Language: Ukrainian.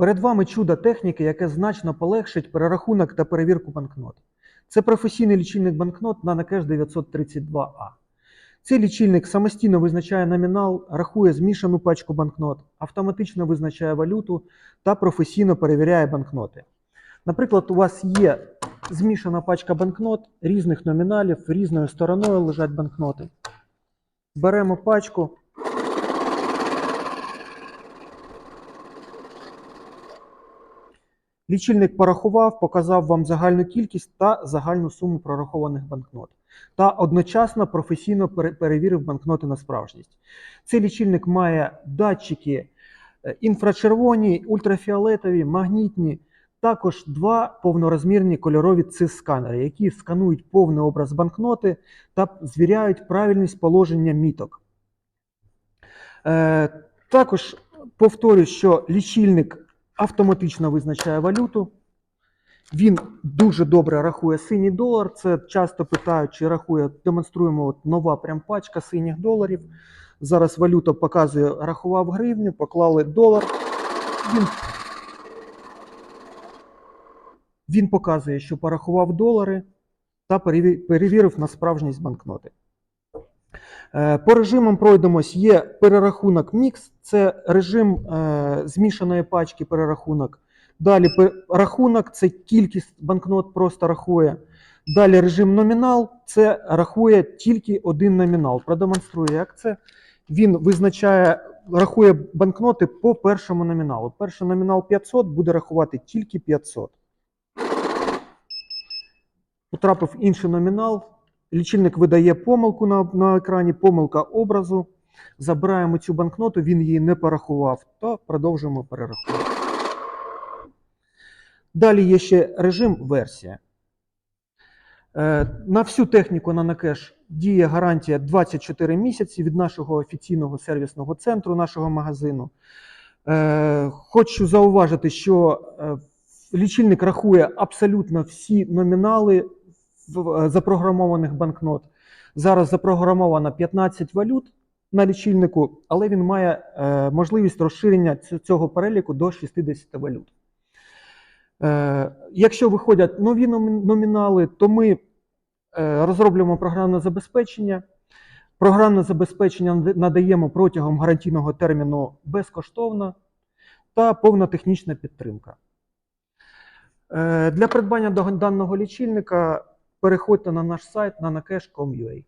Перед вами чудо техніки, яке значно полегшить перерахунок та перевірку банкнот. Це професійний лічильник банкнот на Накеш 932А. Цей лічильник самостійно визначає номінал, рахує змішану пачку банкнот, автоматично визначає валюту та професійно перевіряє банкноти. Наприклад, у вас є змішана пачка банкнот різних номіналів, різною стороною лежать банкноти. Беремо пачку. Лічильник порахував, показав вам загальну кількість та загальну суму прорахованих банкнот. Та одночасно професійно перевірив банкноти на справжність. Цей лічильник має датчики е, інфрачервоні, ультрафіолетові, магнітні, також два повнорозмірні кольорові цис-сканери, які сканують повний образ банкноти та звіряють правильність положення міток. Е, також повторюю, що лічильник автоматично визначає валюту. Він дуже добре рахує синій долар. Це часто питають, чи рахує, демонструємо от нова прям пачка синіх доларів. Зараз валюта показує, рахував гривню, поклали долар. Він, він показує, що порахував долари та перевірив на справжність банкноти. Е, По режимам пройдемось. Є перерахунок мікс, це режим е, змішаної пачки перерахунок. Далі рахунок це кількість банкнот просто рахує. Далі режим номінал це рахує тільки один номінал. Продемонструю, як це. Він визначає, рахує банкноти по першому номіналу. Перший номінал 500 буде рахувати тільки 500. Потрапив інший номінал. Лічильник видає помилку на, на екрані, помилка образу. Забираємо цю банкноту, він її не порахував, то продовжуємо перерахунок. Далі є ще режим версія. Е, На всю техніку на накеш діє гарантія 24 місяці від нашого офіційного сервісного центру, нашого магазину. Е, Хочу зауважити, що е, лічильник рахує абсолютно всі номінали запрограмованих банкнот. Зараз запрограмовано 15 валют на лічильнику, але він має е, можливість розширення цього переліку до 60 валют. Е, Якщо виходять нові номінали, то ми е, розроблюємо програмне забезпечення. Програмне забезпечення надаємо протягом гарантійного терміну безкоштовно та повна технічна підтримка. Е, Для придбання даного лічильника переходьте на наш сайт nanacash.com.ua.